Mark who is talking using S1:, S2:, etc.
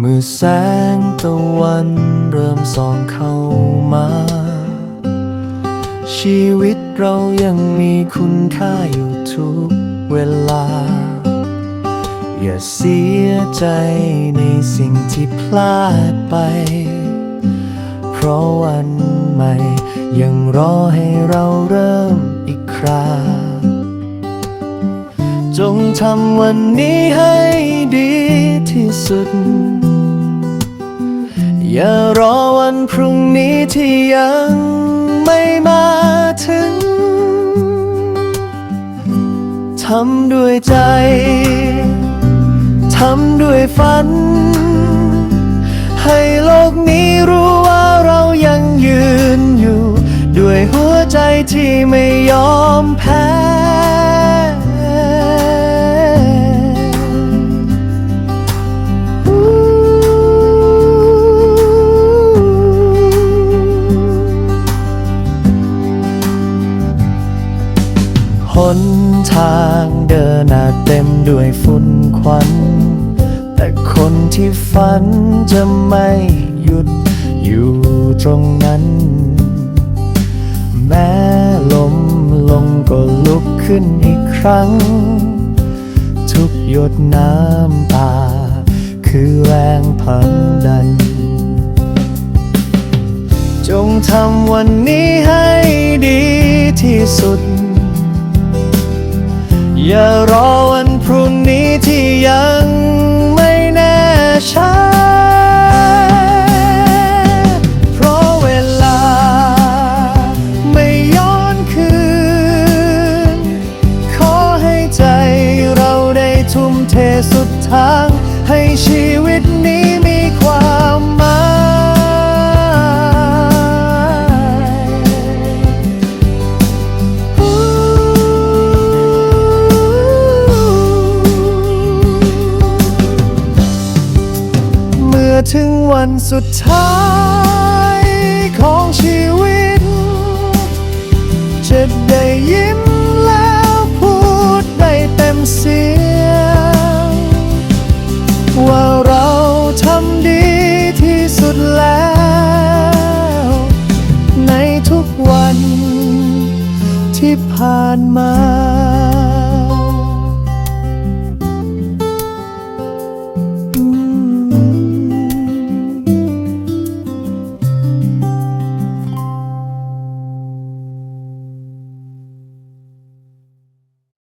S1: เมื่อแสงตะวันเริ่มส่องเข้ามา ชีวิตเรายังมีคุณค่าอยู่ทุกเวลา อย่าเสียใจในสิ่งที่พลาดไป เพราะวันใหม่ ยังรอให้เราเริ่มอีกคราจงทำวันนี้ให้ดีที่สุด อย่ารอวันพรุ่งนี้ที่ยังไม่มาถึง ทำด้วยใจ ทำด้วยฝัน ให้โลกนี้รู้ว่าเรายังยืนอยู่ ด้วยหัวใจที่ไม่ยอมแพ้ ทางเดินอาจเต็มด้วยฝุ่นควัน แต่คนที่ฝันจะไม่หยุดอยู่ตรงนั้น แม้ลมลงก็ลุกขึ้นอีกครั้ง ทุกหยดน้ำตา คือแรงผลักดัน จงทำวันนี้ให้ดีที่สุด อย่ารอวันพรุ่งนี้ที่ยังไม่แน่ชัดเพราะเวลาไม่ย้อนคืน ขอให้ใจเราได้ทุ่มเทสุดทางให้ชีวิตนี้ ถึงวันสุดท้ายของชีวิต จะได้ยิ้มแล้วพูดได้เต็มเสียง ว่าเราทำดีที่สุดแล้ว ในทุกวันที่ผ่านมา